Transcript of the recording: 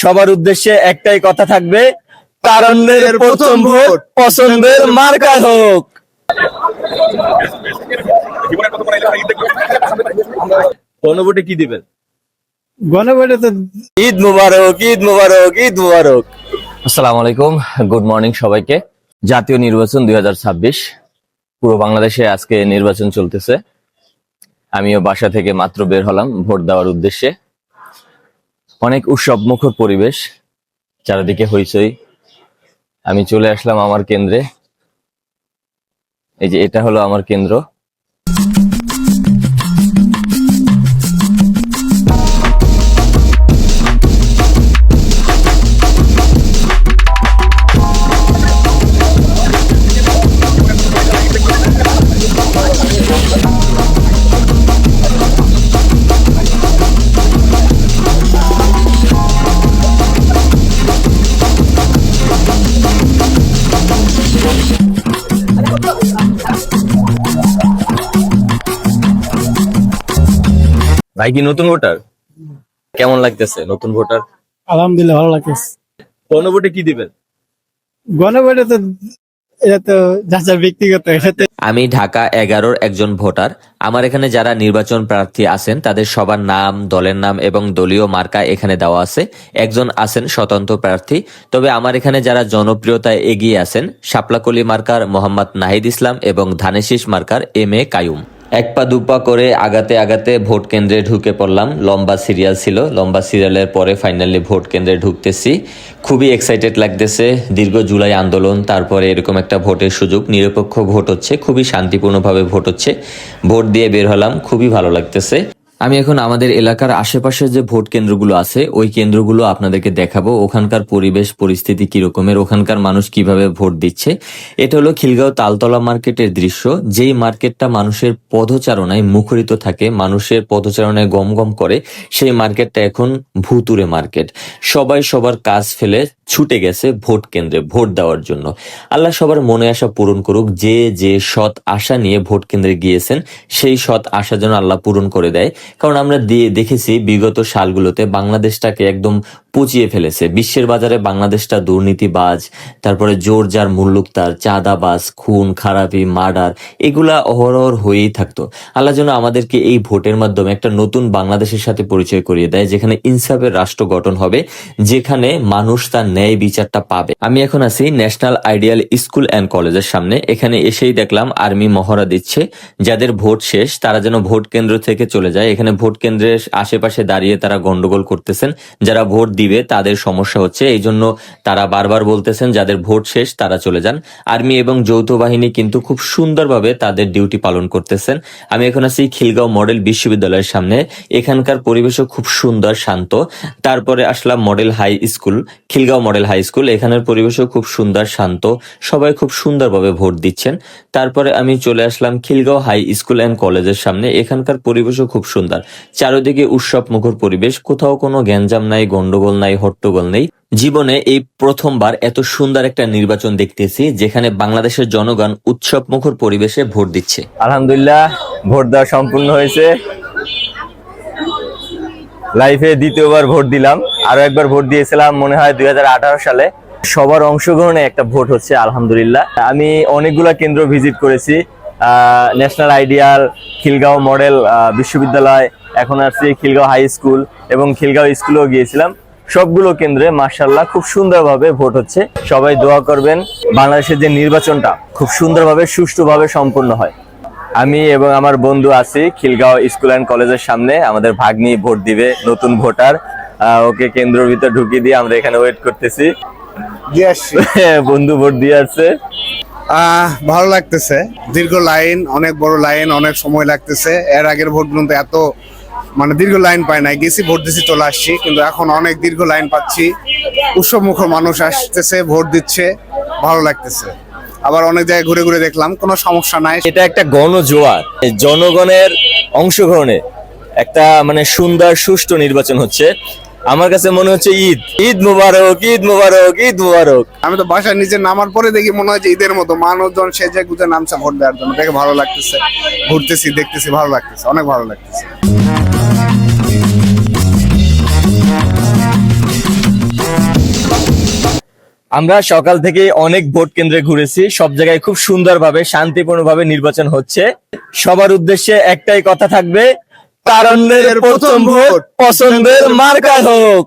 সবার উদ্দেশ্যে একটাই কথা থাকবে তারণ্যের প্রথম ভোট পছন্দের মার্কা হোক। গণভোটে কি দিবেন? গণভোটে তো ঈদ মুবারক ঈদ মুবারক ঈদ মুবারক। আসসালামু আলাইকুম গুড মর্নিং সবাইকে। জাতীয় নির্বাচন দুই হাজার ছাব্বিশ পুরো বাংলাদেশে আজকে নির্বাচন চলতেছে। আমিও বাসা থেকে মাত্র বের হলাম ভোট দেওয়ার উদ্দেশ্যে। অনেক উৎসব মুখর পরিবেশ, চারিদিকে হইচই। আমি চলে আসলাম আমার কেন্দ্রে। এই যে এটা হলো আমার কেন্দ্র। ভাই কি নতুন ভোটার? কেমন লাগতেছে নতুন ভোটার? আলহামদুলিল্লাহ ভালো লাগতেছে। গণভোটে কি দিবেন? গণভোটে তো এটা তো যাচার ব্যক্তিগত এটাতে আমি ঢাকা এগারোর একজন ভোটার। আমার এখানে যারা নির্বাচন প্রার্থী আছেন তাদের সবার নাম দলের নাম এবং দলীয় মার্কা এখানে দেওয়া আছে। একজন আছেন স্বতন্ত্র প্রার্থী। তবে আমার এখানে যারা জনপ্রিয়তায় এগিয়ে আছেন শাপলাকলি মার্কার মোহাম্মদ নাহিদ ইসলাম এবং ধানেশিস মার্কার এম এ কায়ুম। এক পা দুপা করে আগাতে আগাতে ভোট কেন্দ্রে ঢুকে পড়লাম। লম্বা সিরিয়াল ছিল। লম্বা সিরিয়ালের পরে ফাইনালি ভোট কেন্দ্রে ঢুকতেছি। খুবই এক্সাইটেড লাগতেছে। দীর্ঘ জুলাই আন্দোলন, তারপরে এরকম একটা ভোটের সুযোগ। নিরপেক্ষ ভোট হচ্ছে, খুবই শান্তিপূর্ণভাবে ভোট হচ্ছে। ভোট দিয়ে বের হলাম, খুবই ভালো লাগতেছে। আমি এখন আমাদের এলাকার আশেপাশে যে ভোট কেন্দ্রগুলো আছে, ওই কেন্দ্রগুলো আপনাদেরকে দেখাবো। ওখানকার পরিবেশ, পরিস্থিতি কি রকমের, ওখানকার মানুষ কীভাবে ভোট দিচ্ছে। এটা হলো খিলগাঁও তালতলা মার্কেটের দৃশ্য। যেই মার্কেটটা মানুষের পদচারণায় মুখরিত থাকে, মানুষের পদচারণায় গম গম করে, সেই মার্কেটটা এখন ভুতুরে মার্কেট। সবাই সবার কাজ ফেলে ছুটে গেছে ভোট কেন্দ্রে ভোট দেওয়ার জন্য। আল্লাহ সবার মনে আশা পূরণ করুক, যে যে সৎ আশা নিয়ে ভোট কেন্দ্রে গিয়েছেন, সেই সৎ আশা যেন আল্লাহ পূরণ করে দেয়। কারণ আমরা দেখেছি বিগত সালগুলোতে বাংলাদেশটাকে একদম পচিয়ে ফেলেছে। বিশ্বের বাজারে বাংলাদেশটা দুর্নীতিবাজ, তারপরে জোর যার মুল্লুক তার, চাঁদাবাজ, খুন, খারাপি, মার্ডার, এগুলা অহরহ হয়েই থাকতো। আল্লাহ যেন আমাদেরকে এই ভোটের মাধ্যমে একটা নতুন বাংলাদেশের সাথে পরিচয় করিয়ে দেয়, যেখানে ইনসাফের রাষ্ট্র গঠন হবে, যেখানে মানুষ তার ন্যায় বিচারটা পাবে। আমি এখন আছি ন্যাশনাল আইডিয়াল স্কুল অ্যান্ড কলেজের সামনে। এখানে এসেই দেখলাম আর্মি মহড়া দিচ্ছে। যাদের ভোট শেষ, তারা যেন ভোট কেন্দ্র থেকে চলে যায়। ভোট কেন্দ্রের আশেপাশে দাঁড়িয়ে তারা গন্ডগোল করতেছেন। যারা ভোট দিবে, তাদের সমস্যা হচ্ছে এই জন্য তারা বারবার বলতেছেন, যাদের ভোট শেষ তারা চলে যান। আর্মি এবং যৌথ বাহিনী কিন্তু খুব সুন্দরভাবে তাদের ডিউটি পালন করতেছেন। আমি এখন আছি খিলগাঁও মডেল বিশ্ববিদ্যালয়ের সামনে। এখানকার পরিবেশও খুব সুন্দর, শান্ত। তারপরে আসলাম model high school, Khilgaon model high school. এখানের পরিবেশও খুব সুন্দর, শান্ত। সবাই খুব সুন্দরভাবে ভোট দিচ্ছেন। তারপরে আমি চলে আসলাম খিলগাঁও হাই স্কুল অ্যান্ড কলেজের সামনে। এখানকার পরিবেশও খুব সুন্দর। চারিদিকে উৎসব মুখর পরিবেশ, কোথাও কোনো গ্যাঞ্জাম নাই, গন্ডগোল নাই, হট্টগোল নেই। জীবনে এই প্রথমবার এত সুন্দর একটা নির্বাচন দেখতেছি, যেখানে বাংলাদেশের জনগণ উৎসব মুখর পরিবেশে ভোট দিচ্ছে। আলহামদুলিল্লাহ, ভোট দেওয়া সম্পূর্ণ হয়েছে। লাইফে দ্বিতীয়বার ভোট দিলাম। আরও একবার ভোট দিয়েছিলাম, মনে হয় দুই হাজার আঠারো সালে। সবার অংশগ্রহণে একটা ভোট হচ্ছে, আলহামদুলিল্লাহ। আমি অনেকগুলা কেন্দ্র ভিজিট করেছি। ন্যাশনাল আইডিয়াল খিলগাঁও মডেল বিশ্ববিদ্যালয় এখন আসছি খিলগাঁও হাই স্কুল এবং খিলগাঁও স্কুলেও গিয়েছিলাম। সবগুলো কেন্দ্রে মার্শাল্লাহ খুব সুন্দরভাবে ভোট হচ্ছে। সবাই দোয়া করবেন বাংলাদেশের যে নির্বাচনটা খুব সুন্দরভাবে সুষ্ঠুভাবে সম্পন্ন হয়। আমি এবং আমার বন্ধু আছি খিলগাঁও স্কুল অ্যান্ড কলেজের সামনে। আমাদের ভাগ্নি ভোট দিবে নতুন ভোটার। ওকে কেন্দ্রের ভিতরে ঢুকিয়ে দিয়ে আমরা এখানে ওয়েট করতেছি। বন্ধু ভোট দিয়ে আসছে। ভালো লাগতেছে। দীর্ঘ লাইন, অনেক বড় লাইন, অনেক সময় লাগতেছে। এর আগের ভোট কিন্তু এত মানে দীর্ঘ লাইন পাই নাই। গেছি, ভোট দিছি, চলে আসছি। কিন্তু এখন অনেক দীর্ঘ লাইন পাচ্ছি। উৎসবমুখ মানুষ আসতেছে, ভোট দিচ্ছে। ভালো লাগতেছে। আবার অনেক জায়গায় ঘুরে ঘুরে দেখলাম, কোনো সমস্যা নাই। এটা একটা গণজোয়ার। জনগণের অংশগ্রহণে একটা মানে সুন্দর, সুষ্ঠু নির্বাচন হচ্ছে। আমার কাছে মনে হচ্ছে ঈদ। ঈদ মুবারক ঈদ মুবারক ঈদ মুবারক। আমি তো বাসায় নিচে নামার পরে দেখি মনে হয় যে ঈদের মতো মানুষজন সেজে গুজে নামছে ভোট দেওয়ার জন্য। দেখে ভালো লাগতেছে। ঘুরতেছি দেখতেছি ভালো লাগতেছে অনেক ভালো লাগতেছে। আমরা সকাল থেকে অনেক ভোট কেন্দ্রে ঘুরেছি। সব জায়গায় খুব সুন্দরভাবে শান্তিপূর্ণভাবে নির্বাচন হচ্ছে। সবার উদ্দেশ্যে একটাই কথা থাকবে তারণ্যের প্রথম ভোট পছন্দের মার্কা হোক।